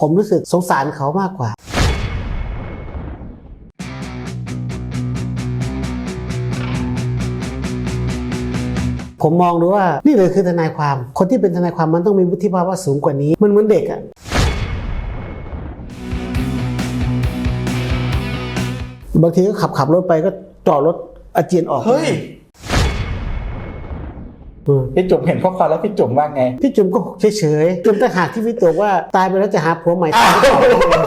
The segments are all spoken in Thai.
ผมรู้สึกสงสารเขามากกว่าผมมองดูว่านี่เลยคือทนายความ คนที่เป็นทนายความมันต้องมีวุฒิภาวะสูงกว่านี้ มันเหมือนเด็กอะบางทีก็ขับขับรถไปก็จอดรถอาเจียนออกเฮ้ย พี่จุ๋มเห็นข้อความแล้วพี่จุ๋มว่าไง พี่จุ๋มก็เฉยๆจนแต่หากที่พี่ตัวว่าตายไปแล้วจะหาผัวใหม่ตายหรือเปล่า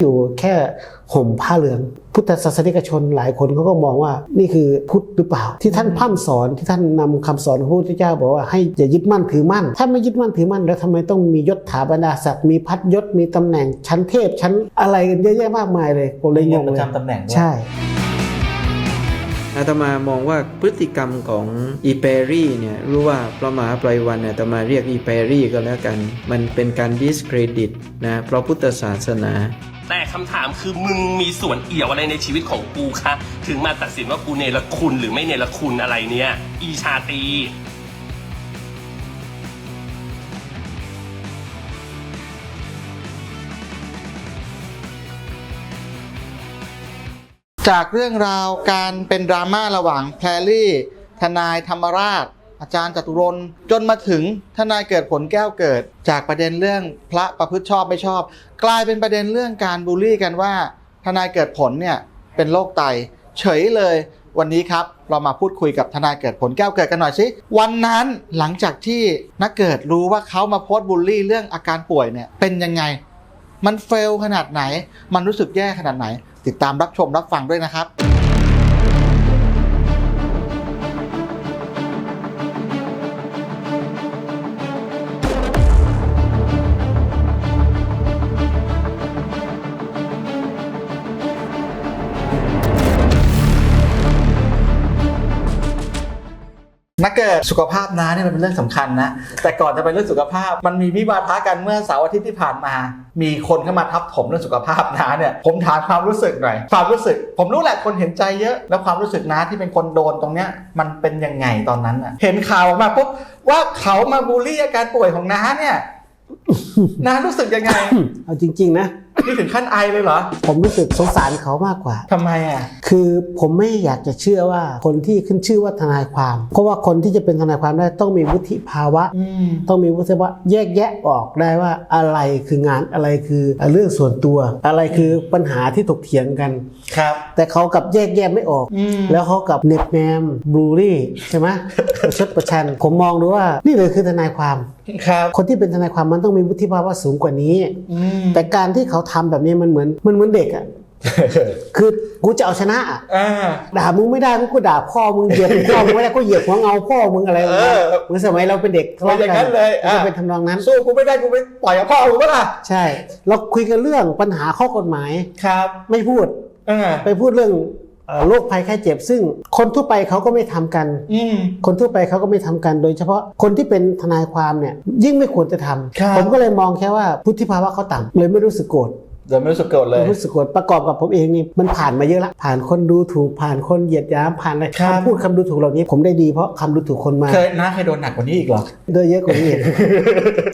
อยู่แค่ห่มผ้าเหลือง พุทธศาสนิกชนหลายคนเขาก็มองว่านี่คือพุทธหรือเปล่า ที่ท่านพร่ำสอนที่ท่านนำคำสอนของพระพุทธเจ้าบอกว่าให้อย่ายึดมั่นถือมั่น ถ้าไม่ยึดมั่นถือมั่น แล้วทำไมต้องมียศถาบรรดาศักดิ์มีพัดยศมีตำแหน่งชั้นเทพชั้นอะไรกันเยอะแยะมากมายเลยผมเลยงงปเลระยจำตำแหน่งด้วยใช่ อาตมามองว่าพฤติกรรมของอีเปรี่เนี่ยรู้ว่าพระมหาไพรวันอาตมาเรียกอีเปรี่ก็แล้วกัน มันเป็นการดิสเครดิตนะเพราะพุทธศาสนา แต่คำถามคือมึงมีส่วนเอี่ยวอะไรในชีวิตของกูคะ ถึงมาตัดสินว่ากูเนรคุณหรือไม่เนรคุณอะไรเนี่ย อีชาตี จากเรื่องราวการเป็นดราม่าระหว่างแพรรี่ ทนายธรรมราช อาจารย์จตุรนจนมาถึงทนายเกิดผลแก้วเกิด จากประเด็นเรื่องพระประพฤติชอบไม่ชอบ กลายเป็นประเด็นเรื่องการบูลลี่กันว่า ทนายเกิดผลเนี่ยเป็นโรคไต เฉยเลยวันนี้ครับ เรามาพูดคุยกับทนายเกิดผลแก้วเกิดกันหน่อยสิวันนั้นหลังจากที่นักเกิดรู้ว่าเขามาโพสต์บูลลี่เรื่องอาการป่วยเนี่ยเป็นยังไง มันเฟลขนาดไหน มันรู้สึกแย่ขนาดไหน ติดตามรับชมรับฟังด้วยนะครับ กิดสุขภาพน้าเนี่ยมันเป็นเรื่องสำคัญนะ แต่ก่อนจะไปเรื่องสุขภาพ มันมีวิวาทะกันเมื่อเสาร์อาทิตย์ที่ผ่านมา มีคนเข้ามาทับถมเรื่องสุขภาพน้าเนี่ยผมถามความรู้สึกหน่อยความรู้สึก ผมรู้แหละคนเห็นใจเยอะ แล้วความรู้สึกน้าที่เป็นคนโดนตรงเนี้ยมันเป็นยังไงตอนนั้นอะเห็นข่าวออกมาปุ๊บว่าเขามาบูลลี่อาการป่วยของน้าเนี่ยน้ารู้สึกยังไงเอาจริง ๆ นะ นี่ถึงขั้นไอเลยเหรอ ผมรู้สึกสงสารเขามากกว่า ทำไมอะ คือผมไม่อยากจะเชื่อว่าคนที่ขึ้นชื่อว่าทนายความ เพราะว่าคนที่จะเป็นทนายความได้ต้องมีวุฒิภาวะ อืม ต้องมีวุฒิภาวะแยกแยะออกได้ว่าอะไรคืองานอะไรคือเรื่องส่วนตัว อะไรคือปัญหาที่ถกเถียงกัน ครับ แต่เขากลับแยกแยะไม่ออก อืม แล้วเขากลับเน็บแนมบลูรี่ใช่ไหม ประชดประชัน ผมมองดูว่านี่เลยคือทนายความ ครับ คนที่เป็นทนายความมันต้องมีวุฒิภาวะสูงกว่านี้ อืม แต่การที่เขาทำแบบนี้มันเหมือนมันเหมือนเด็กอะคือกูจะเอาชนะอะอ่าด่ามึงไม่ได้กูก็ด่าพ่อมึงเหยียดพ่อมึงไม่ได้ก็เหยียดหัวเงาพ่อมึงอะไรเออเหมือนสมัยเราเป็นเด็กทะเลาะเป็นอย่างกันั้นเลยก็อะเป็นทำนองนั้นสู้กูไม่ได้กูไปปล่อยกับพ่อกูก็ล่ะใช่ เราคุยกันเรื่องปัญหาข้อกฎหมายครับ ไม่พูดอ่าไปพูดเรื่องเอ่อ โรคภัยไข้เจ็บ ซึ่งคนทั่วไปเขาก็ไม่ทำกันอืมคนทั่วไปเขาก็ไม่ทำกัน โดยเฉพาะคนที่เป็นทนายความเนี่ยยิ่งไม่ควรจะทำครับผมก็เลยมองแค่ว่าพุทธิภาวะเขาต่ำเลยไม่รู้สึกโกรธ เดี๋ยวไม่รู้สึกโกรธเลย รู้สึกโกรธประกอบกับผมเองนี่มันผ่านมาเยอะละผ่านคนดูถูกผ่านคนเหยียดหยามผ่านอะไรครับ คำพูดคำดูถูกเหล่านี้ ผมได้ดีเพราะคำดูถูกคนมาเคยน้าเคยโดนหนักกว่านี้อีกเหรอโดยเยอะกว่านี้อีก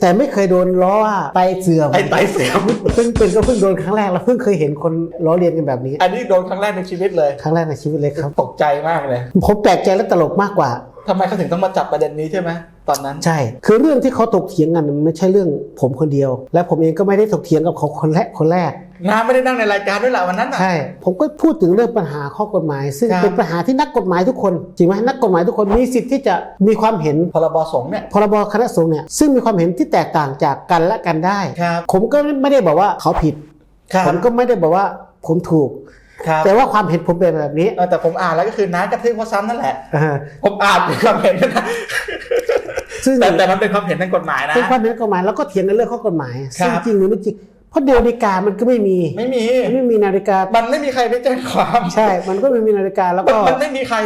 แต่ไม่เคยโดนล้อว่าไตเสื่อมไอ้ไตเสียมเพิ่งเป็นก็เพิ่งโดนครั้งแรกแล้วเพิ่งเคยเห็นคนล้อเลียนกันแบบนี้ อันนี้โดนครั้งแรกในชีวิตเลย ครั้งแรกในชีวิตเลยครับ ตกใจมากเลยผมแปลกใจและตลกมากกว่า ทำไมเขาถึงต้องมาจับประเด็นนี้ใช่ไหม ตอนนั้น ใช่ คือเรื่องที่เขาถกเถียงกันมันไม่ใช่เรื่องผมคนเดียว และผมเองก็ไม่ได้ถกเถียงกับเขาคนแรกคนแรกน้าไม่ได้นั่งในรายการด้วยแหละวันนั้นน่ะใช่ ผมก็พูดถึงเรื่องปัญหาข้อกฎหมาย ซึ่งครับเป็นปัญหาที่นักกฎหมายทุกคนจริงไหมนักกฎหมายทุกคนมีสิทธิ์ที่จะมีความเห็นพรบสงฆ์เนี่ยพรบคณะสงฆ์เนี่ยซึ่งมีความเห็นที่แตกต่างจากกันและกันได้ครับผมก็ไม่ได้บอกว่าเขาผิดครับผมก็ไม่ได้บอกว่าผมถูกครับ แต่ว่าความเห็นผมเป็นแบบนี้เออแต่ผมอ่านแล้วก็คือน้ากระทืบเขาซ้ำนั่นแหละอ่าผมอ่านเป็นความเห็นนะซึ่งแต่แต่มันเป็นความเห็นทางกฎหมายนะเป็นความเห็นกฎหมายแล้วก็เถียงกันเรื่องข้อกฎหมายครับซึ่งจริงหรือไม่จริงเพราะนาฬิกามันก็ไม่มี ไม่มีมันไม่มีนาฬิกา มันไม่มีใครไปแจ้งความใช่ มันก็ไม่มีนาฬิกาแล้วมันก็มันไม่มีใคร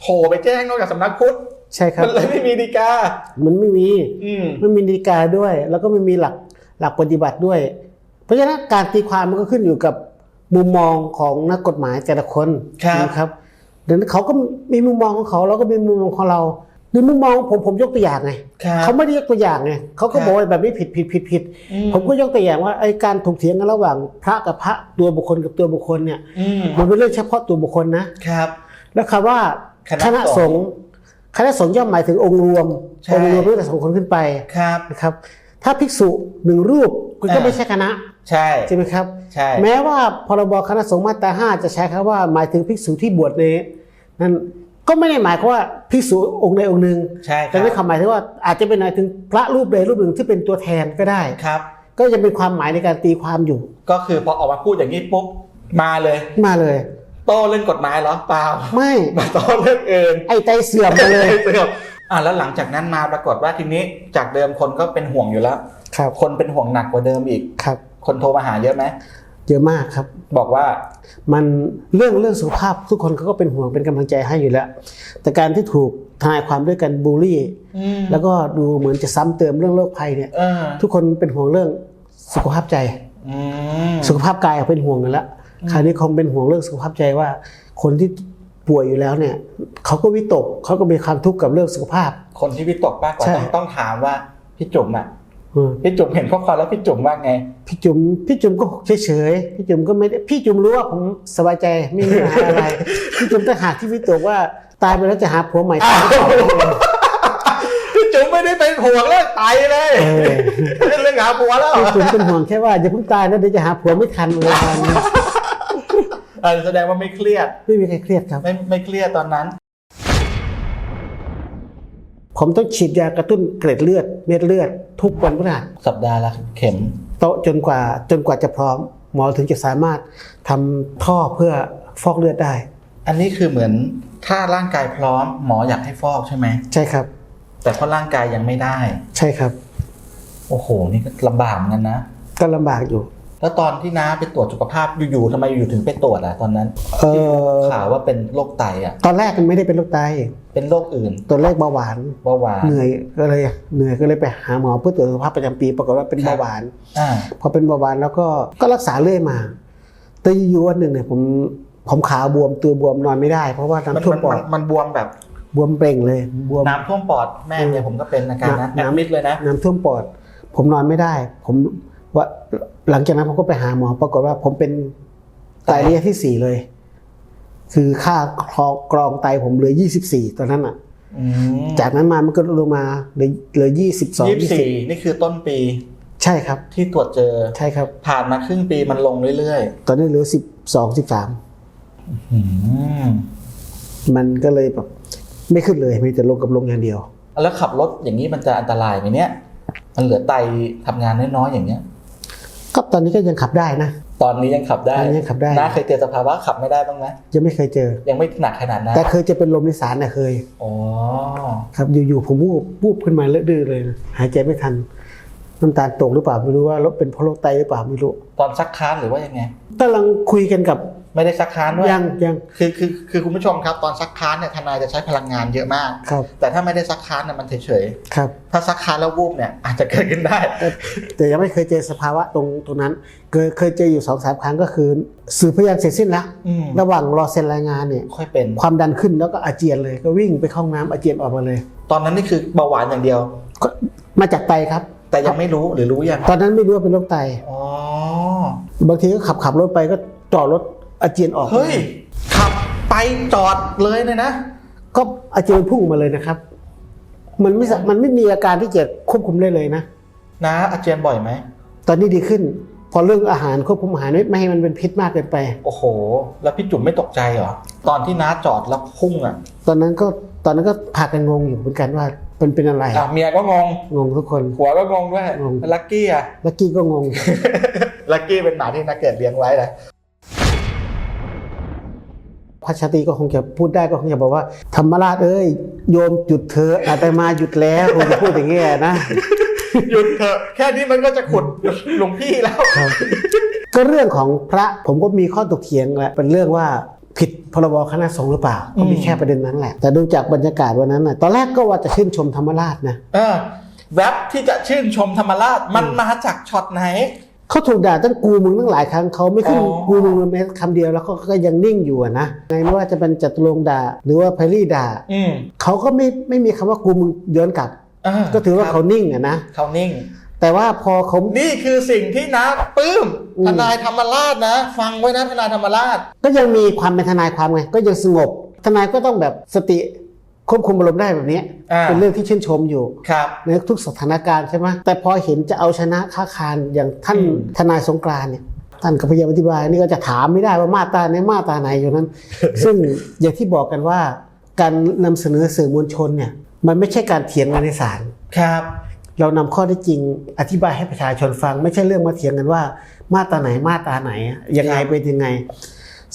โผล่ไปแจ้งนอกจากสำนักพุทธใช่ครับมันเลยไม่มีดีกา มันไม่มีอืมไม่มีนาฬิกาด้วย แล้วก็ไม่มีหลักหลักปฏิบัติด้วย เพราะฉะนั้นการตีความมันก็ขึ้นอยู่กับ มุมมองของนักกฎหมายแต่ละคนครับนะครับดังนั้นเขาก็มีมุมมองของเขาเราก็มีมุมมองของเราในมุมมองผมผมยกตัวอย่างไงครับเขาไม่ได้ยกตัวอย่างไงเขาก็ครับบอกว่าแบบนี้ผิดผิดผิดผิดอืผมก็ยกตัวอย่างว่าไอ้การถกเถียงกันระหว่างพระกับพระตัวบุคคลกับตัวบุคคลเนี่ยอืมมันเป็นเรื่องเฉพาะตัวบุคคลนะครับ แล้วคำว่าคณะคณะสงฆ์คณะสงฆ์ย่อมหมายถึงองค์รวมใช่องค์รวมตั้งแต่สองคนขึ้นไปครับนะครับ ถ้าภิกษุหนึ่งรูปคุณก็อ่าไม่ใช่คณะใช่ใช่ไหมครับใช่แม้ว่าพรบคณะสงฆ์มาตราห้าจะใช้คำว่าหมายถึงภิกษุที่บวชในนั้นก็ไม่ได้หมายความว่าภิกษุองค์ใดองค์หนึ่งใช่คแต่รับไม่ความหมายถึงว่าอาจจะเป็นหมายถึงพระรูปใดรูปหนึ่งที่เป็นตัวแทนก็ได้ครับ ก็ยังเป็นความหมายในการตีความอยู่ ก็คือพอออกมาพูดอย่างนี้ปุ๊บมาเลยมาเลยโต้เรื่องกฎหมายเหรอเปล่าไม่มาโต้เรื่องอื่นไอ้ใจเสื่อมมาเลยเสื่ อมอะแล้วหลังจากนั้นมาปรากฏว่าทีนี้จากเดิมคนก็เป็นห่วงอยู่แล้วครับคนเป็นห่วงหนักกว่าเดิมอีกครับ คนโทรมาหาเยอะไหมเยอะมากครับ บอกว่ามันเรื่องเรื่องสุขภาพทุกคนเขาก็เป็นห่วงเป็นกำลังใจให้อยู่แล้ว แต่การที่ถูกทนายความด้วยกันบูลลี่อืมแล้วก็ดูเหมือนจะซ้ำเติมเรื่องโรคภัยเนี่ยเออทุกคนเป็นห่วงเรื่องสุขภาพใจอืมสุขภาพกายเป็นห่วงกันแล้วคราวนี้คงเป็นห่วงเรื่องสุขภาพใจว่า คนที่ ป่วยอยู่แล้วเนี่ยเขาก็วิตกเขาก็มีความทุกข์กับเรื่องสุขภาพ คนที่วิตกมากกว่าใช่ ต้องต้องถามว่าพี่จุ๋มอะอืมพี่จุ๋มเห็นข้อความแล้วพี่จุ๋มว่าไง พี่จุ๋มพี่จุ๋มก็เฉยๆพี่จุ๋มก็ไม่ได้พี่จุ๋มรู้ว่าผมสบายใจไม่มีปัญหาอะไร พี่จุ๋มต่างหากที่วิตกว่าตายไปแล้วจะหาผัวใหม่ตายหรือเปล่าพี่จุ๋มไม่ได้เป็นห่วงเรื่องไตเลยเออ เรื่องหาผัวแล้ว พี่จุ๋มเป็นห่วงแค่ว่าอย่าเพิ่งตายนะเดี๋ยวจะหาผัวไม่ทันเลยตอนนี้ เออแสดงว่าไม่เครียด ไม่มีใครเครียดครับ ไม่ไม่เครียดตอนนั้น ผมต้องฉีดยากระตุ้นเกล็ดเลือดเม็ดเลือด ทุกวันพฤหัสสัปดาห์ละเข็ม โตะจนกว่าจนกว่าจะพร้อม หมอถึงจะสามารถทำท่อเพื่อฟอกเลือดได้ อันนี้คือเหมือนถ้าร่างกายพร้อมหมออยากให้ฟอกใช่ไหม ใช่ครับ แต่เพราะร่างกายยังไม่ได้ ใช่ครับ โอ้โห นี่ก็ลำบากเหมือนกันนะ ก็ลำบากอยู่ แล้วตอนที่น้าไปตรวจสุขภาพอยู่ๆทำไมอยู่ๆถึงไปตรวจอะตอนนั้นเออข่าวว่าเป็นโรคไตอะตอนแรกมันไม่ได้เป็นโรคไต เป็นโรคอื่นตอนแรกเบาหวานเบาหวาน เหนื่อยก็เลยเหนื่อยก็เลยไปหาหมอเพื่อตรวจสุขภาพประจำปี ปรากฏว่าเป็นครับเบาหวานอ่าพอเป็นเบาหวานแล้วก็ก็รักษาเรื่อยมา แต่อยู่วันหนึ่งเนี่ยผมผมขาบวมตัวบวมนอนไม่ได้ เพราะว่ามันน้ำท่วมมันปอมันดมันบวมแบบบวมเป่งเลยบวมน้ำท่วมปอดแม่เนี่ยผมก็เป็นอาการนะแอน้ำดมิดเลยนะน้ำท่วมปอด ผมนอนไม่ได้ ผมว่า หลังจากนั้นผมก็ไปหาหมอ ปรากฏว่าผมเป็นไตระยะที่สี่เลย คือค่าคลอกรองไตผมเหลือยี่สิบสี่ตอนนั้นอะอืมจากนั้นมามันก็ลงมาเหลือเหลือยี่สิบสองยี่สิบสี่นี่คือต้นปี ใช่ครับ ที่ตรวจเจอใช่ครับ ผ่านมาครึ่งปีมันลงเรื่อยตอนนี้เหลือสิบสองสิบสามๆอืมมันก็เลยแบบไม่ขึ้นเลยมีแต่ลงกับลงอย่างเดียว แล้วขับรถอย่างนี้มันจะอันตรายไหมเนี่ยมันเหลือไตทำงานน้อยๆอย่างเงี้ย ก็ตอนนี้ก็ยังขับได้นะ ตอนนี้ยังขับได้ตอนนี้ยังขับได้ น้าเคยเจอสภาวะขับไม่ได้บ้างไหมยังไม่เคยเจอ ยังไม่หนักขนาดนั้นแต่เคยจะเป็นลมในสารนะเคยอ๋อครับอยู่ๆผมวูบวูบขึ้นมาเลือดดื้อเลยนะหายใจไม่ทันน้ำตาลตกหรือเปล่าไม่รู้ว่าเป็นเพราะโรคไตหรือเปล่าไม่รู้ ตอนซักค้านหรือว่ายังไงกำลังคุยกันกับ ไม่ได้ซักค้านด้วยยังยังคือคือคือคุณผู้ชมครับตอนซักค้านเนี่ยทนายจะใช้พลังงานเยอะมากครับแต่ถ้าไม่ได้ซักค้านเนี่ยมันเฉยครับๆถ้าซักค้านแล้ววูบเนี่ยอาจจะเกิดขึ้นได้แต่แต่ยังไม่เคยเจอสภาวะตรงตรงนั้น เคยเคยเจออยู่สองสามครั้งก็คือสื่อพยานเสร็จสิ้นแล้วอืมระหว่างรอเซ็นรายงานเนี่ยค่อยเป็นความดันขึ้นแล้วก็อาเจียนเลยก็วิ่งไปเข้าห้องน้ำอาเจียนออกมาเลย ตอนนั้นนี่คือเบาหวานอย่างเดียวก็มาจากไตครับ แต่ยังไม่รู้หรือรู้ยังตอนนั้นไม่รู้ว่าเป็นโรคไตอ๋อบางทีก็ขับขับรถไปก็จอดรถ อาเจียนออกเฮ้ย ขับไปจอดเลยเลยนะ ก็อาเจียนพุ่งออกมาเลยนะครับ มันไม่สะมันไม่มีอาการที่จะควบคุมได้เลยนะ นะอาเจียนบ่อยไหม ตอนนี้ดีขึ้น พอเรื่องอาหารควบคุมอาหารไม่ไม่ให้มันเป็นพิษมากเกินไป โอ้โห แล้วพี่จุ๋มไม่ตกใจเหรอ ตอนที่น้าจอดแล้วพุ่งอะตอนนั้นก็ตอนนั้นก็พากันงงอยู่เหมือนกันว่ามันเป็นอะไรอะเมียก็งง งงทุกคนหัวก็งงด้วยงง ลักกี้อะ ลักกี้ก็งง ลักกี้เป็นหมาที่นักเกิดเลี้ยงไว้เลย พระชาตรีก็คงจะพูดได้ก็คงจะบอกว่า ธรรมราชเอ้ยโยมหยุดเถอะอาตมาหยุดแล้วคงจะพูดอย่างเงี้ยนะหยุดเถอะแค่นี้มันก็จะขุดหลวงพี่แล้ว ก็เรื่องของพระผมก็มีข้อตกเถียงแหละเป็นเรื่องว่าผิดพรบคณะสงฆ์หรือเปล่า ก็มีแค่ประเด็นนั้นแหละ แต่ดูจากบรรยากาศวันนั้นน่ะตอนแรกก็ว่าจะชื่นชมธรรมราชนะเออแว็บที่จะชื่นชมธรรมราชมันมาจากช็อตไหน เขาถูกด่าตั้งกูมึงตั้งหลายครั้งเขาไม่ขึ้นอ๋อ กูมึงแม้คำเดียวแล้วเขาก็ยังนิ่งอยู่อะนะในไม่ว่าจะเป็นจตุรงค์ด่า หรือว่าไพรี่ด่าอืมเขาก็ไม่ไม่มีคำว่ากูมึงย้อนกลับ อ่าก็ถือว่าครับเขานิ่งอะนะเขานิ่ง แต่ว่าพอเขา นี่คือสิ่งที่นะปลื้มอืม ทนายธรรมราชนะ ฟังไว้นะทนายธรรมราช ก็ยังมีความเป็นทนายความไงก็ยังสงบ ทนายก็ต้องแบบสติ ควบคุมอารมณ์ได้แบบนี้อ่าเป็นเรื่องที่ชื่นชมอยู่ครับในทุกสถานการณ์ใช่ไหมแต่พอเห็นจะเอาชนะค้าคารอย่างท่านอืมทนายสงกรานต์เนี่ยท่านก็พยายามอธิบายนี่ก็จะถามไม่ได้ว่ามาตราไหนมาตราไหนอยู่นั้น ซึ่งอย่างที่บอกกันว่า การนำเสนอสื่อมวลชนเนี่ยมันไม่ใช่การเถียงกันในศาลครับ เรานำข้อได้จริงอธิบายให้ประชาชนฟัง ไม่ใช่เรื่องมาเถียงกันว่า มาตราไหนมาตราไหนยังไงเป็นยังไง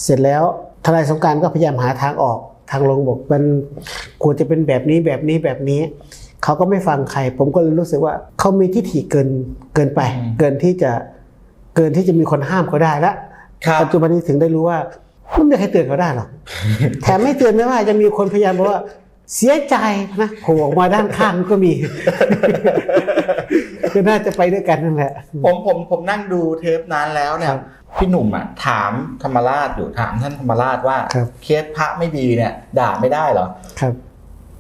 เสร็จแล้วทนายสงกรารก็พยายามหาทางออก ทางลงบอกมันควรจะเป็นแบบนี้แบบนี้แบบนี้ เขาก็ไม่ฟังใคร ผมก็เลยรู้สึกว่าเขามีทิฐิเกินเกินไปอืมเกินที่จะเกินที่จะมีคนห้ามเขาได้แล้วครับปัจจุบันนี้ถึงได้รู้ว่าไม่มีใครเตือนเขาได้หรอกแถมไม่เตือนไม่ว่าจะมีคนพยายามบอกว่า เสียใจนะโผล่ออกมาด้านข้างก็มีก็น่าจะไปด้วยกันนั่นแหละ ผมผมผมนั่งดูเทปนั้นแล้วเนี่คยรับพี่หนุ่มอะถามธรรมราชอยู่ถามท่านธรรมราชว่าครับเคสพระไม่ดีเนี่ย ด่าไม่ได้เหรอครับ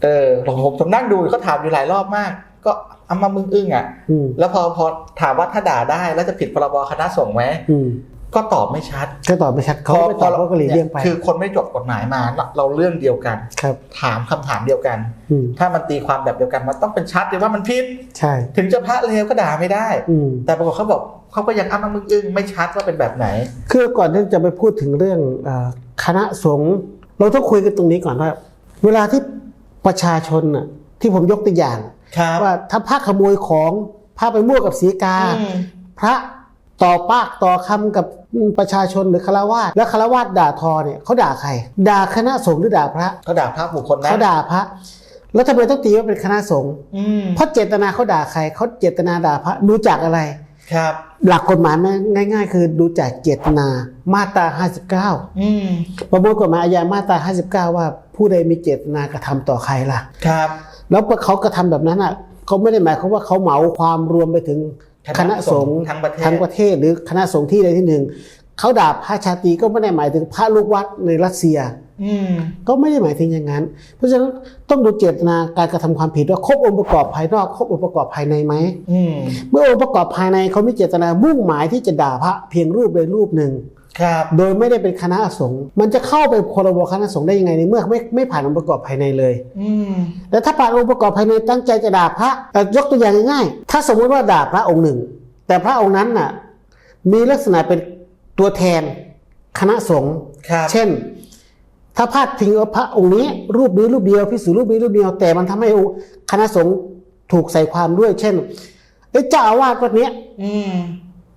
เออผมผมผมนั่งดูเขาถามอยู่หลายรอบมาก ก็อ้ามามึงอึ้งอะอืมแล้วพอพอถามว่าถ้าด่าได้แล้วจะผิดพรบคณะสงฆ์ไหมอืม ก็ตอบไม่ชัดก็ตอบไม่ชัดเขาไม่ตอบเขาก็หลีกเลี่ยงไป คือคนไม่จบกฎหมายมาเราเราเรื่องเดียวกันครับ ถามคำถามเดียวกันอืมถ้ามันตีความแบบเดียวกันมันต้องเป็นชัดเลยว่ามันผิดใช่ ถึงจะพระเลวก็ด่าไม่ได้อืมแต่ปรากฏเขาบอกเขาก็ยังอ้ามามึงอึ้งไม่ชัดว่าเป็นแบบไหน คือก่อนที่จะไปพูดถึงเรื่องเออคณะสงฆ์เราต้องคุยกันตรงนี้ก่อนว่า เวลาที่ประชาชนน่ะที่ผมยกตัวอย่างครับว่าถ้าพระขโมยของพระไปมั่วกับสีกาอืมพระ ต่อปากต่อคำกับประชาชนหรือคารวาสและคารวาสด่าทอเนี่ยเขาด่าใคร ด่าคณะสงฆ์หรือด่าพระเขาด่าพระบุคคลนะเขาด่าพระแล้วทำไมต้องตีว่าเป็นคณะสงฆ์อืมเพราะเจตนาเขาด่าใครเขาเจตนาด่าพระดูจากอะไรครับ หลักกฎหมายมันง่าย ๆ คือดูจากเจตนามาตรา 59อืมประมวลกฎหมายอาญามาตรา 59 ว่าผู้ใดมีเจตนากระทำต่อใครล่ะครับ แล้วพอเขากระทำแบบนั้นอะเขาไม่ได้หมายความว่าเขาเหมาความรวมไปถึง คคณะณะสสงงฆ์ฆ์ทั้งประเทศทั้งประเทศหรือคณะสงฆ์ที่ใดที่หนึ่งเขาด่าพระชาตรีก็ไม่ได้หมายถึงพระลูกวัดในรัสเซียอืมก็ไม่ได้หมายถึงอย่างนั้น เพราะฉะนั้นต้องดูเจตนาการกระทำความผิดว่าครบองค์ประกอบภายนอกครบองค์ประกอบภายในไหมอืมเมื่อองค์ประกอบภายในเขามีเจตนามุ่งหมายที่จะด่าพระเพียงรูปใดรูปหนึ่ง ครับโดยไม่ได้เป็นคณะสงฆ์มันจะเข้าไปพรบคณะสงฆ์ได้ยังไงในเมื่อไม่ไม่ผ่านองค์ประกอบภายในเลยอืมแต่ถ้าผ่านองค์ประกอบภายในตั้งใจจะด่าพระเอ่อยกตัวอย่างง่ายๆถ้าสมมติว่าด่าพระองค์หนึ่ง แต่พระองค์นั้นน่ะมีลักษณะเป็นตัวแทนคณะสงฆ์ครับเช่น ถ้าพาดพิงว่าพระองค์นี้รูปนี้รูปเดียวพิสูจรูปนี้รูปเดียว แต่มันทำให้องค์คณะสงฆ์ถูกใส่ความด้วย เช่นเอ้ยเจ้าอาวาสวัดเนี้ยอืม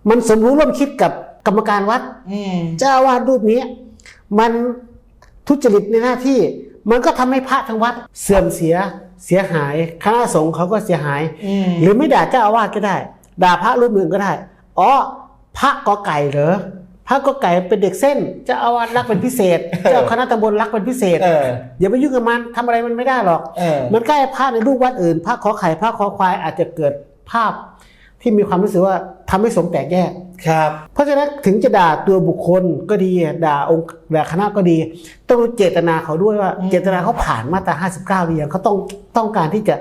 มันสมรู้ร่วมคิดกับ กรรมการวัดอืมเจ้าอาวาสรูปนี้ มันทุจริตในหน้าที่ มันก็ทำให้พระทั้งวัด เสื่อมเสียเสียหายคณะสงฆ์เขาก็เสียหายอืมหรือไม่ด่าเจ้าอาวาสก็ได้ ด่าพระรูปหนึ่งก็ได้อ๋อพระกอไก่เหรอพระกอไก่เป็นเด็กเส้นเจ้าอาวาสรักเป็นพิเศษเจ้าคณะตำบลรักเป็นพิเศษเอออย่าไปยุ่งกับมันทำอะไรมันไม่ได้หรอกเออมันใกล้พระในรูปวัดอื่น พระขอไข่พระขอควายอาจจะเกิดภาพที่มีความรู้สึกว่าทำให้สงฆ์แตกแยก ครับ เพราะฉะนั้นถึงจะด่าตัวบุคคลก็ดีด่าองค์ด่าคณะก็ดี ต้องรู้เจตนาเขาด้วยว่าอืมเจตนาเขาผ่านมาตรา59หรือยังเขาต้องต้องการที่จะ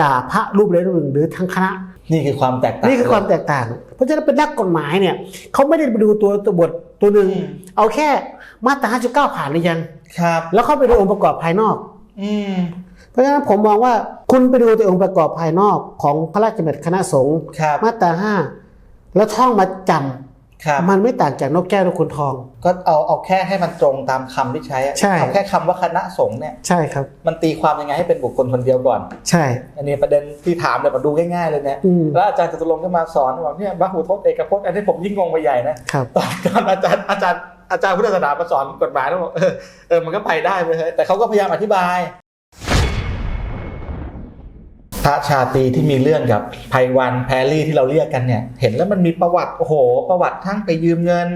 ด่าพระรูปใดรูปหนึ่งหรือทั้งคณะ นี่คือความแตกต่างนี่คือความแตกต่าง เพราะฉะนั้นเป็นนักกฎหมายเนี่ยเขาไม่ได้ไปดูตัวตัวบทตัวหนึ่งอืมเอาแค่มาตรา59ผ่านหรือยังครับ แล้วเข้าไปดูองค์ประกอบภายนอก อืมเพราะฉะนั้นผมมองว่าคุณไปดูแต่องค์ประกอบภายนอกของพระราชบัญญัติคณะสงฆ์ครับมาตราห้า แล้วท่องมาจำครับมันไม่ต่างจากนกแก้วนกขุนทอง ก็เอาเอาแค่ให้มันตรงตามคำที่ใช้อะใช่เอาแค่คำว่าคณะสงฆ์เนี่ยใช่ครับ มันตีความยังไงให้เป็นบุคคลคนเดียวก่อน ใช่ อันนี้ประเด็นที่ถามเลยมาดูง่ายๆเลยเนี่ยอืมแล้วอาจารย์จตุรงค์ก็มาสอนว่าเนี่ยพระหูทศเอกพจน์อันนี้ผมยิ่งงงไปใหญ่นะครับตอนตอนอาจารย์อาจารย์อาจารย์พุทธศาสนามาสอนกฎหมายแล้วบอกเออเออมันก็ไปได้ไปเฮ้ยแต่เขาก็พยายามอธิบายพ ระชาตรีที่มีเรื่องกับไพวันแพรรี่ที่เราเรียกกันเนี่ย เห็นแล้วมันมีประวัติโอ้โห ประวัติทั้งไปยืมเงิน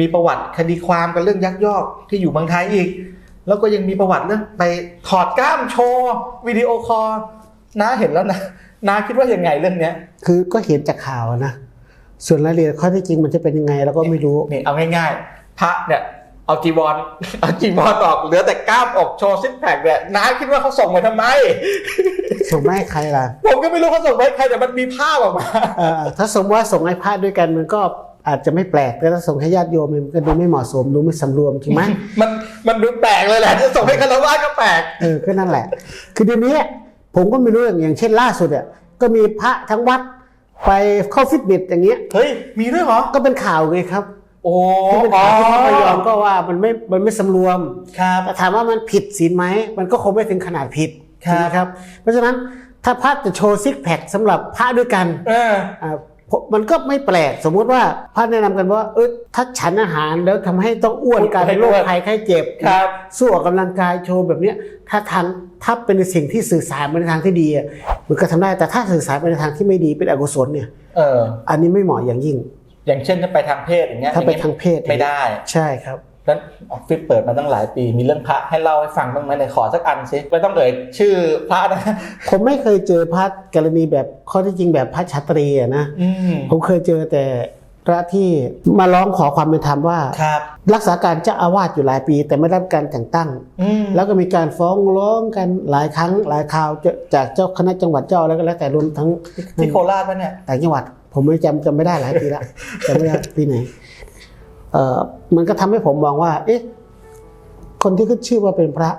มีประวัติคดีความกันเรื่องยักยอกที่อยู่เมืองไทยอีก แล้วก็ยังมีประวัติเรื่องไปถอดกล้ามโชว์วิดีโอคอลน้าเห็นแล้วนะน้าคิดว่ายังไงเรื่องเนี้ย คือก็เห็นจากข่าวนะ ส่วนรายละเอียดข้อเที่จริงมันจะเป็นยังไงเราก็ไม่รู้นี่เอาง่ายๆ พระเนี่ย เอาจีวรเอาจีวรออกเหลือแต่กล้ามอกโชว์ซิกแพคเนี่ยน้าคิดว่าเขาส่งมาทำไม ส่งมาให้ใครล่ะ ผมก็ไม่รู้เขาส่งมาให้ใครแต่มันมีภาพออกมาเอ่อถ้าสมมติว่าส่งให้พระด้วยกันมันก็อาจจะไม่แปลกแต่ถ้าส่งให้ญาติโยมมันก็ดูไม่เหมาะสมดูไม่สำรวมจริงไหมมันมันดูแปลกเลยแหละจะส่งให้คารวะก็แปลกเออก็นั่นแหละ คือเดี๋ยวนี้ผมก็ไม่รู้อย่างอย่างเช่นล่าสุดอะก็มีพระทั้งวัดไปเข้าฟิตเนสอย่างเงี้ยเฮ้ยมีด้วยเหรอก็เป็นข่าวไงครับโอ้ที่เป็นข่าวที่พระพยอมก็ว่ามันไม่มันไม่สำรวมครับแต่ถามว่ามันผิดศีลไหมมันก็คงไม่ถึงขนาดผิดครับใช่ไหมครับ เพราะฉะนั้นถ้าพระจะโชว์ซิกแพคสำหรับพระด้วยกันเอออ่าผมมันก็ไม่แปลกสมมุติว่าพระแนะนำกันว่าเออถ้าฉันอาหารแล้วทำให้ต้องอ้วนกลายเป็นโรคภัยไข้เจ็บครับสู้ออกกำลังกายโชว์แบบเนี้ยถ้าทางถ้าเป็นสิ่งที่สื่อสารไปในทางที่ดีอะมันก็ทำได้แต่ถ้าสื่อสารไปในทางที่ไม่ดีเป็นอกุศลเนี่ยเอออันนี้ไม่เหมาะอย่างยิ่ง อย่างเช่นถ้าไปทางเพศอย่างเงี้ยถ้าไปอย่ทางเพศไม่ได้ ใช่ครับนั้นออฟฟิศเปิดมาตั้งหลายปีมีเรื่องพระให้เล่าให้ฟังบ้างไหมไหนขอสักอันสิไม่ต้องเอ่ยชื่อพระนะผมไม่เคยเจอพระกรณีแบบข้อที่จริงแบบพระชัตรีอะนะอืมผมเคยเจอแต่พระที่มาร้องขอความเป็นธรรมว่าครับรักษาการเจ้าอาวาสอยู่หลายปี แต่ไม่ได้รับการแต่งตั้งอืมแล้วก็มีการฟ้องร้องกันหลายครั้งหลายคราวจะจากเจ้าคณะจังหวัดเจ้าแล้วก็แล้วแต่รวมทั้งที่โคราชปะเนี่ยต่างจังหวัด ผมไม่จำจำไม่ได้หลายปีละจำไม่ได้ปีไหนเอ่อมันก็ทำให้ผมมองว่า เอ๊ะ คนที่ขึ้นชื่อว่าเป็นพระ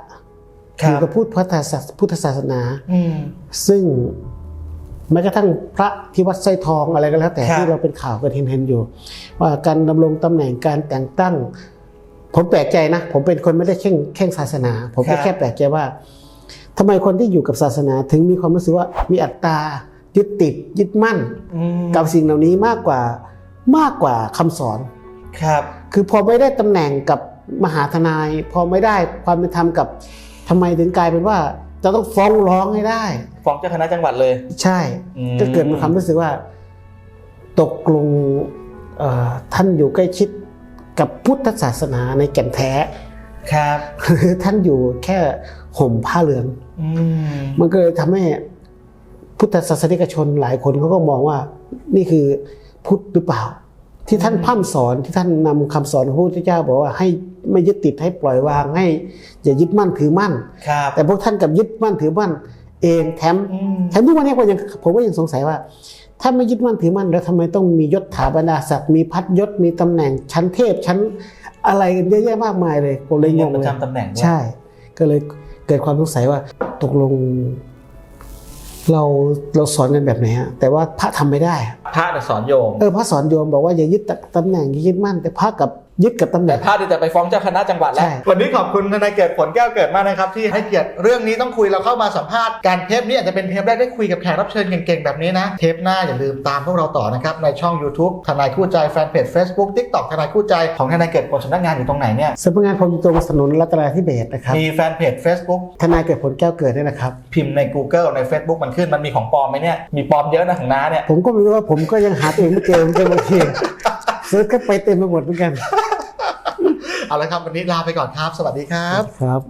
ครับอยู่กับพุทธพุทธศาสพุทธศาสนาอืมซึ่งแม้กระทั่งพระที่วัดไส้ทองอะไรก็แล้ว แต่ครับที่เราเป็นข่าวกันเห็นๆอยู่ ว่าการดำรงตำแหน่งการแต่งตั้ง ผมแปลกใจนะ ผมเป็นคนไม่ได้เข่งเข่งศาสนา ผมครัแค่บแค่แปลกใจว่าทำไมคนที่อยู่กับศาสนา ถึงมีความรู้สึกว่ามีอัตตา ยึดติดยึดมั่นอืมกับสิ่งเหล่านี้มากกว่ามากกว่าคำสอนครับ คือพอไม่ได้ตำแหน่งกับมหาทนาย พอไม่ได้ความเป็นธรรมกับทำไมถึงกลายเป็นว่าจะต้องฟ้องร้องให้ได้ ฟ้องเจ้าคณะจังหวัดเลย ใช่อืมก็เกิดมีความรู้สึกว่า ตกลงเอ่อท่านอยู่ใกล้ชิดกับพุทธศาสนาในแก่นแท้ครับหรือท่านอยู่แค่ห่มผ้าเหลืองอืมมันก็เลยทำให้ พุทธศาสนิกชนหลายคนเขาก็มองว่านี่คือพุทธหรือเปล่า ที่ท่านพร่ำสอนที่ท่านนำคำสอนของพระพุทธเจ้าบอกว่าให้ไม่ยึดติดให้ปล่อยวางให้อย่ายึดมั่นถือมั่นครับแต่พวกท่านกลับยึดมั่นถือมั่น เองแถมอืมแถมทุกวันนี้ผมยังผมก็ยังสงสัยว่า ถ้าไม่ยึดมั่นถือมั่นแล้วทำไมต้องมียศถาบรรดาศักดิ์มีพัดยศมีตำแหน่งชั้นเทพชั้นอะไรกันเยอะแยะมากมายเลยผมเลยงเรียกงประเลยจำตำแหน่งด้วยใช่ ก็เลยเกิดความสงสัยว่าตกลง เราเราสอนกันแบบไหนฮะแต่ว่าพระทำไม่ได้อะพระแต่สอนโยม เออพระสอนโยมบอกว่าอย่ายึดตำแหน่งอย่ายึดมั่น แต่พระกับ ยึดกับตำแหแต่น่งพลาดที่จะไปฟ้องเจ้าคณะจังหวัดแล้วใช่วันนี้ขอบคุณทนายเกิดผลแก้วเกิดมากนะครับ ที่ให้เกียรติเรื่องนี้ต้องคุยเราเข้ามาสัมภาษณ์การเทปนี้อาจจะเป็นเทปแรกได้คุยกับแขกรับเชิญเก่งๆแบบนี้นะ เทปหน้าอย่าลืมตามพวกเราต่อนะครับ ในช่อง YouTube ทนายคู่ใจแฟนเพจ Facebook TikTok ทนายคู่ใจของทนายเกิดผลสำนักงานอยู่ตรงไหนเนี่ยสำนักงานผมอยู่ตรงถนนรัตนาธิเบศรนะครับมีแฟนเพจ Facebook ทนายเกิดผลแก้วเกิดด้วยนะครับพิมพ์ใน Google ใน Facebook มันขึ้นมันมีของปลอมไหมเนี่ยมีปลอมเยอะนะของน้าเนี่ยผมก็ไม่รู้ว่าผมก็ยังหาตัวเองไม่เจอเหมือนกันบางทีเซิร์ชก็ไปเต็มไปหมดเหมือนกัน เอาละครับวันนี้ลาไปก่อนครับ สวัสดีครับ ครับ